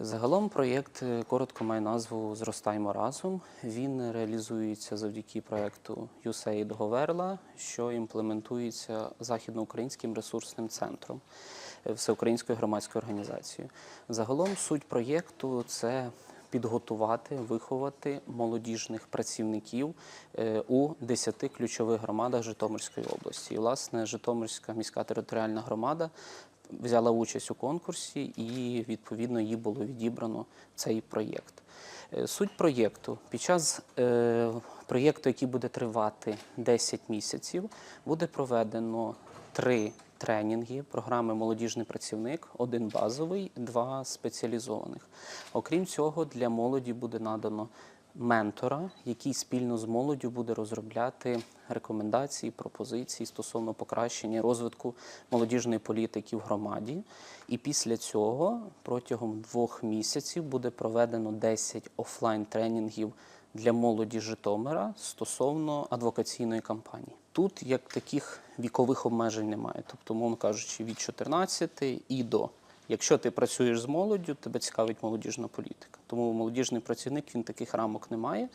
Загалом проєкт е, коротко має назву Зростаймо разом. Він реалізується завдяки проєкту USAID Говерла, що імплементується західноукраїнським ресурсним центром е, Всеукраїнською громадською організацією. Загалом суть проєкту це підготувати, виховати молодіжних працівників е, у 10 ключових громадах Житомирської області. І, власне, Житомирська міська територіальна громада взяла участь у конкурсі, і відповідно їй було відібрано цей проєкт. Е, Суть проєкту під час е, проєкту, який буде тривати 10 місяців, буде проведено три тренінги програми Молодіжний працівник, один базовий, два спеціалізованих. Окрім цього, для молоді буде надано ментора, який спільно з молоддю буде розробляти рекомендації, пропозиції стосовно покращення розвитку молодіжної політики в громаді. І після цього протягом двох місяців буде проведено 10 офлайн тренінгів для молоді Житомира стосовно адвокаційної кампанії. Тут як таких вікових обмежень немає, тобто, мовно кажучи, від 14 і до. Якщо ти працюєш з молоддю, тебе цікавить молодіжна політика. Тому молодіжний працівник він таких рамок не має.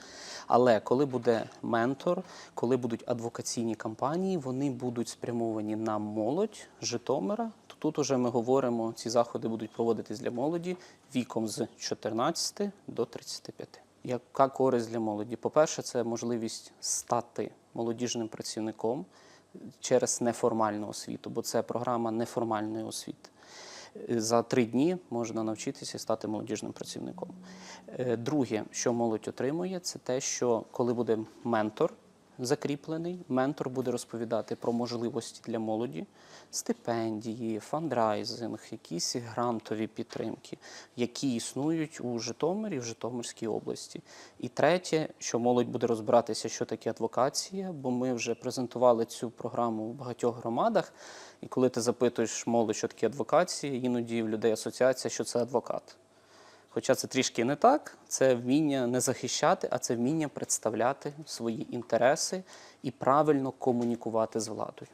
Але коли буде ментор, коли будуть адвокаційні кампанії, вони будуть спрямовані на молодь Житомира. То тут уже ми говоримо, ці заходи будуть проводитись для молоді віком з 14 до 35. Яка користь для молоді? По-перше, це можливість стати молодіжним працівником через неформальну освіту, бо це програма неформальної освіти. За три дні можна навчитися стати молодіжним працівником. Е, Друге, що молодь отримує, це те, що коли буде ментор закріплений, ментор буде розповідати про можливості для молоді, стипендії, фандрайзинг, якісь грантові підтримки, які існують у Житомирі, в Житомирській області. І третє, що молодь буде розбиратися, що таке адвокація, бо ми вже презентували цю програму в багатьох громадах. І коли ти запитуєш молодь, що таке адвокація, іноді в людей асоціація, що це адвокат. Хоча це трішки не так, це вміння не захищати, а це вміння представляти свої інтереси і правильно комунікувати з владою.